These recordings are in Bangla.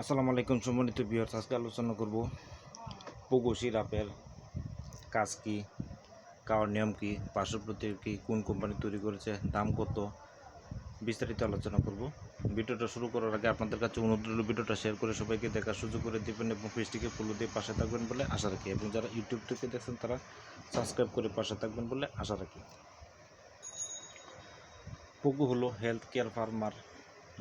আসসালামু আলাইকুম সম্মানিত বিহার আজকে আলোচনা করব পোগো সিরাপের কাজ কি, খাওয়ার নিয়ম কি পার্শ্বপ্রতি কি, কোন কোম্পানি তৈরি করেছে, দাম কত, বিস্তারিত আলোচনা করব। ভিডিওটা শুরু করার আগে আপনাদের কাছে অনুরোধ রইল ভিডিওটা শেয়ার করে সবাইকে দেখার সুযোগ করে দেবেন এবং পেজটিকে ফলো দিয়ে পাশে থাকবেন বলে আশা রাখি, এবং যারা ইউটিউব থেকে দেখছেন তারা সাবস্ক্রাইব করে পাশে থাকবেন বলে আশা রাখি। পোগো হলো হেলথ কেয়ার ফার্মার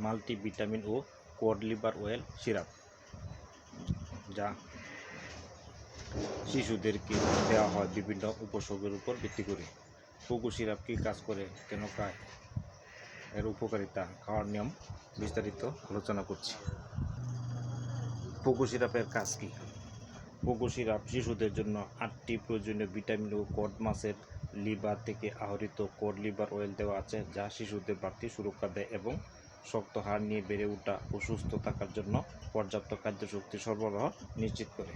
মাল্টি ভিটামিন ও কোড লিভার অয়েল সিরাপ, যা শিশুদেরকে দেওয়া হয় বিভিন্ন উপসর্গের উপর ভিত্তি করে। পোগো সিরাপ কী কাজ করে, কেন খায়, এর উপকারিতা খাওয়ার নিয়ম বিস্তারিত আলোচনা করছি। পোগো সিরাপের কাজ কী? পোগো সিরাপ শিশুদের জন্য আটটি প্রয়োজনীয় ভিটামিন ও কড মাছের লিভার থেকে আহরিত কড লিভার অয়েল দেওয়া আছে, যা শিশুদের বাড়তি সুরক্ষা দেয় এবং শক্ত হাড় নিয়ে বেড়ে ওঠা ও সুস্থ থাকার জন্য পর্যাপ্ত খাদ্যশক্তি সরবরাহ নিশ্চিত করে।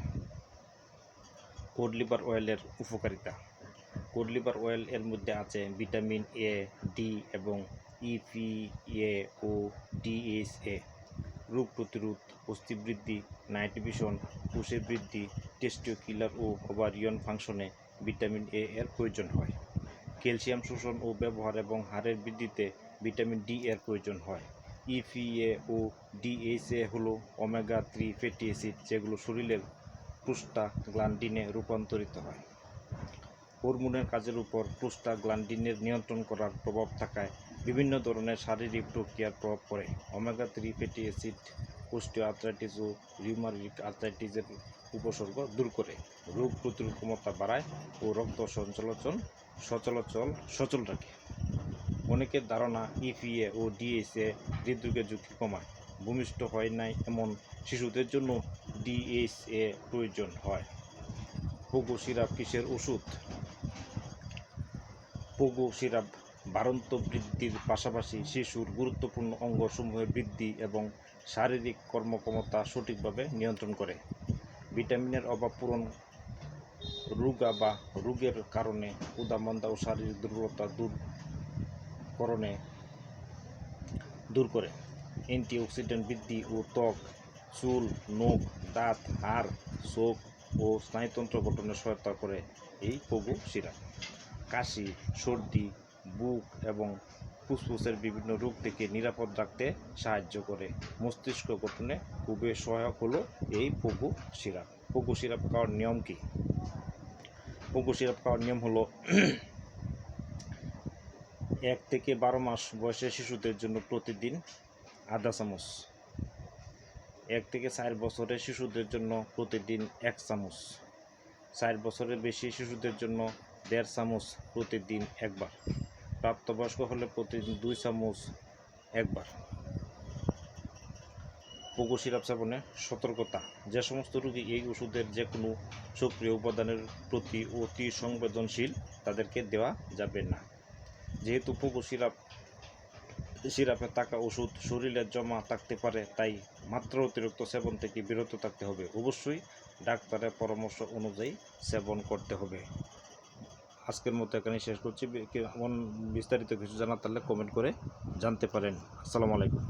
কোড লিভার অয়েলের উপকারিতা। কোড লিভার অয়েল এর মধ্যে আছে ভিটামিন এ, ডি এবং ইপি এ, ও ডিএসএ রোগ প্রতিরোধ পুষ্টিবৃদ্ধি নাইট্রিবিশন কোষের বৃদ্ধি টেস্টিও কিলার ও ওভারিয়ন ফাংশনে ভিটামিন এ এর প্রয়োজন হয়। ক্যালসিয়াম শোষণ ও ব্যবহার এবং হাড়ের বৃদ্ধিতে ভিটামিন ডি এর প্রয়োজন হয়। ইপিএ ও ডিএসএ হলো ওমেগা থ্রি ফ্যাটি অ্যাসিড, যেগুলো শরীরের প্রোস্টাগ্ল্যান্ডিনে রূপান্তরিত হয়। হরমোনের কাজের উপর প্রোস্টাগ্ল্যান্ডিনের নিয়ন্ত্রণ করার প্রভাব থাকায় বিভিন্ন ধরনের শারীরিক প্রক্রিয়ার প্রভাব পড়ে। ওমেগা থ্রি ফ্যাটি অ্যাসিড কোষ্ঠীয় আর্থ্রাইটিস ও রিউমারিক আর্থ্রাইটিসের উপসর্গ দূর করে, রোগ প্রতিরোধ ক্ষমতা বাড়ায় ও রক্ত সঞ্চালন সচলাচল সচল রাখে। অনেকের ধারণা ইপিএ ও ডিএসএ হৃদরোগের ঝুঁকি কমায়। ভূমিষ্ঠ হয় নাই এমন শিশুদের জন্য ডিএসএ প্রয়োজন হয়। পোগো সিরাপ কিসের ওষুধ? পোগো সিরাপ বাড়ন্ত বৃদ্ধির পাশাপাশি শিশুর গুরুত্বপূর্ণ অঙ্গসমূহের বৃদ্ধি এবং শারীরিক কর্মক্ষমতা সঠিকভাবে নিয়ন্ত্রণ করে। ভিটামিনের অভাব পূরণ রোগা বা রোগের কারণে উদামন্দা ও শারীরিক দুর্বলতা দূর করণে দূর করে। অ্যান্টিঅক্সিডেন্ট বৃদ্ধি ও ত্বক, চুল, নখ, দাঁত, হাড়, চোখ ও স্নায়ুতন্ত্র গঠনে সহায়তা করে এই পগু সিরাপ কাশি, সর্দি, বুক এবং ফুসফুসের বিভিন্ন রোগ থেকে নিরাপদ রাখতে সাহায্য করে। মস্তিষ্ক গঠনে খুবই সহায়ক হলো এই পগু সিরাপ পগু সিরাপ খাওয়ার নিয়ম কী? পগু সিরাপ খাওয়ার নিয়ম হলো এক থেকে বারো মাস বয়সের শিশুদের জন্য প্রতিদিন আধা চামচ। এক থেকে চার বছরের শিশুদের জন্য প্রতিদিন এক চামচ। চার বছরের বেশি শিশুদের জন্য দেড় চামচ প্রতিদিন একবার। প্রাপ্তবয়স্ক হলে প্রতিদিন দুই চামচ একবার। পোগো সিরাপ সেবনে সতর্কতা। যে সমস্ত রোগী এই ওষুধের যে কোনো সক্রিয় উপাদানের প্রতি অতি সংবেদনশীল, তাদেরকে দেওয়া যাবে না। যেহেতু পুকুর সিরাপ সিরাপে থাকা ওষুধ শরীরে জমা থাকতে পারে, তাই মাত্র অতিরিক্ত সেবন থেকে বিরত থাকতে হবে। অবশ্যই ডাক্তারের পরামর্শ অনুযায়ী সেবন করতে হবে। আজকের মতো এখানে শেষ করছি। এমন বিস্তারিত কিছু জানার তাহলে কমেন্ট করে জানতে পারেন। আসসালামু আলাইকুম।